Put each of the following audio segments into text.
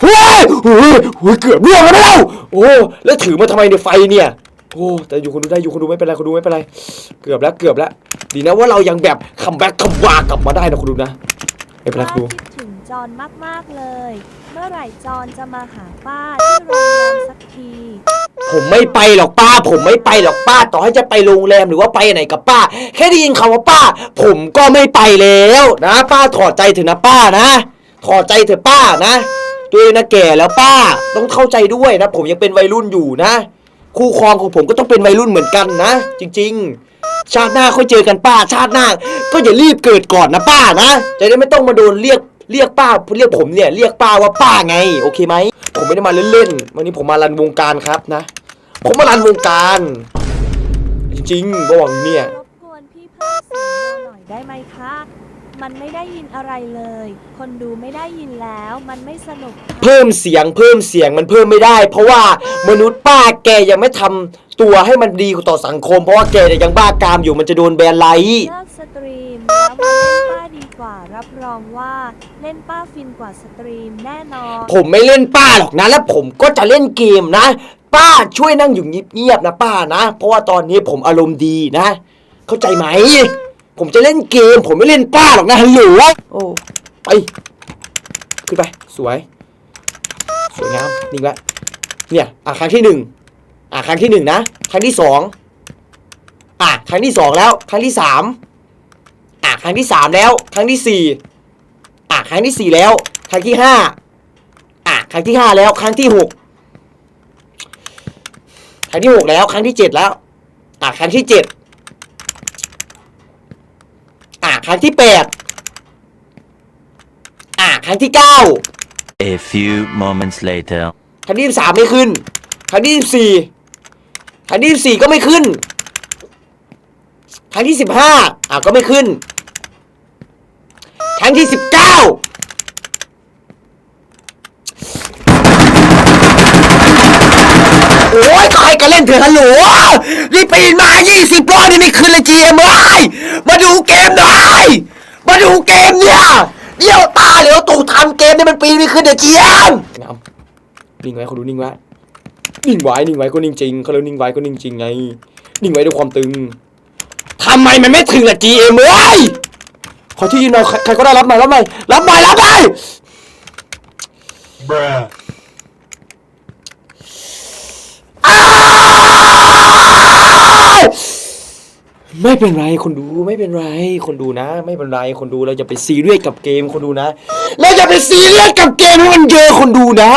เฮ้ยเฮ้ยเฮ้ยเกือบเรื่องแล้วโอ้แล้วถือมาทำไมในยไฟเนี่ยโอ้แต่อยู่คนดูได้อยู่คนดูไม่เป็นไรคนดูไม่เป็นไร เกือบแล้วเกือบแล้ว ดีนะว่าเรายังแบบคัมแบ็กคัมวากลับมาได้นะคนดูนะไม่เป็นไรป้าคนดู คิดถึงจอนมากๆเลย เมื่อไหร่จอนจะมาหาป้าที่โรงแรมสักทีผมไม่ไปหรอกป้า ผมไม่ไปหรอกป้า ต่อให้จะไปโรงแรมหรือว่าไปไหนกับป้า แค่ได้ยินคำว่าป้า ผมก็ไม่ไปแล้วนะ ป้าถอดใจเถอะนะป้านะ ถอดใจเถอะป้านะ ตัวเองนะแก่แล้วป้าต้องเข้าใจด้วยนะ ผมยังเป็นวัยรุ่นอยู่นะ คู่ครองของผมก็ต้องเป็นวัยรุ่นเหมือนกันนะ จริง ๆ ชาติหน้าค่อยเจอกันป้า ชาติหน้า ก็อย่ารีบเกิดก่อนนะป้านะจะได้ไม่ต้องมาโดนเรียกเรียกป้าเรียกผมเนี่ยเรียกป้าว่าป้าไง โอเคไหมผมไม่ได้มาเล่นๆวันนี้ผมมารันวงการครับนะ ผมมารันวงการ จริงๆบอกเนี่ยรบกวนพี่เพิ่มเสียงเราหน่อยได้ไหมคะ มันไม่ได้ยินอะไรเลย คนดูไม่ได้ยินแล้วมันไม่สนุกค่ะเพิ่มเสียงเพิ่มเสียงมันเพิ่มไม่ได้ เพราะว่ามนุษย์ป้าแกยังไม่ทำตัวให้มันดีต่อสังคม เพราะว่าแกเนี่ยยังบ้ากามอยู่มันจะโดนแบนไลค์เลิกสตรีมแล้วมาเล่นป้าดีกว่ารับรองว่าเล่นป้าฟินกว่าสตรีมแน่นอน ผมไม่เล่นป้าหรอกนะ แล้วผมก็จะเล่นเกมนะ ป้าช่วยนั่งอยู่เงียบๆนะป้านะ เพราะว่าตอนนี้ผมอารมณ์ดีนะ เข้าใจไหม ผมจะเล่นเกม ผมไม่เล่นป้าหรอกนะฮัลโหลโอ้ไป ขึ้นไป สวย สวยงามนิ่งไว้เนี่ยอะครั้งที่หนึ่งอะครั้งที่หนึ่งนะ ครั้งที่สองอะครั้งที่สองแล้ว ครั้งที่สามอะครั้งที่สามแล้ว ครั้งที่สี่อะครั้งที่สี่แล้ว ครั้งที่ห้าอะครั้งที่ห้าแล้ว ครั้งที่หกครั้งที่หกแล้ว ครั้งที่เจ็ดแล้ว อะครั้งที่เจ็ดอะ ครั้งที่แปดอะครั้งที่เก้า A few moments later. ครั้งที่สามไม่ขึ้น ครั้งที่สี่ครั้งที่สี่ก็ไม่ขึ้น ครั้งที่สิบห้าอะก็ไม่ขึ้น ครั้งที่สิบเก้าโอ้ยก็ให้กันเล่นเถอะฮัลโหลนี่ปีนมา 20รอบนี่ไม่ขึ้นเลยจีเอ็มเอ้ เดี๋ยวจีเอ็มนิ่งไว้เขาดูนิ่งไว้นิ่งไว้นิ่งไว้ก็นิ่งจริงเขาเรียกนิ่งไว้ก็นิ่งจริงไง นิ่งไว้ด้วยความตึงทำไมมันไม่ถึงล่ะจีเอ็มเอ้ยขอที่ยืนหน่อยใครใครก็ได้รับหน่อยรับหน่อยรับหน่อยรับหน่อย อ้าว ไม่เป็นไรคนดูไม่เป็นไร คนดูนะ ไม่เป็นไรคนดูเราจะไปซีเรียสกับเกมคนดูนะเราจะไปซีเรียสกับเกมให้มันเยอะคนดูนะ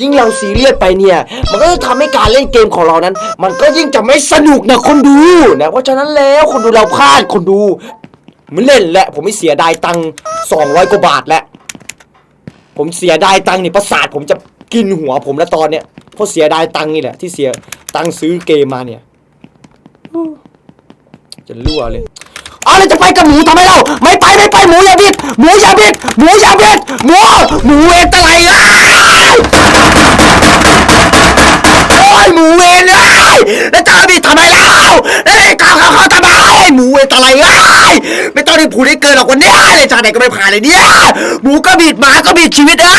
ยิ่งเราซีเรียสไปเนี่ย มันก็จะทำให้การเล่นเกมของเรานั้น มันก็ยิ่งจะไม่สนุกนะคนดูนะเพราะฉะนั้นแล้วคนดูเราพลาดคนดูมันเล่นแหละ ผมไม่เสียดายตังค์สองร้อยกว่าบาทแล้วผมเสียดายตังค์นี่ประสาทผมจะกินหัวผมแล้วตอนเนี้ยเพราะเสียดายตังค์นี่แหละที่เสียตังค์ซื้อเกมมาเนี่ย จะรั่วเลยเอาเลยจะไปกับหมูทำไมเล่าไม่ไปไม่ไปหมูอย่าบิดหมูอย่าบิดหมูอย่าบิดหมูหมูเวรตะไลอ้ายโอ้ยหมูเวรเลยแล้วจะบิดทำไมเล่าแล้วไอ้ก้าวเขาเขาทำไมหมูเวรตะไลอ้าไม่ต้องได้ผูดได้เกินหรอกวันเนี้ยเลยจากไหนก็ไม่ผ่านเลยเนี่ยหมูก็บิดหมาก็บิดชีวิตเอ้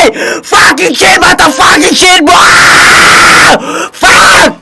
ย fucking shit มาแต่ fucking shit บ้า fuck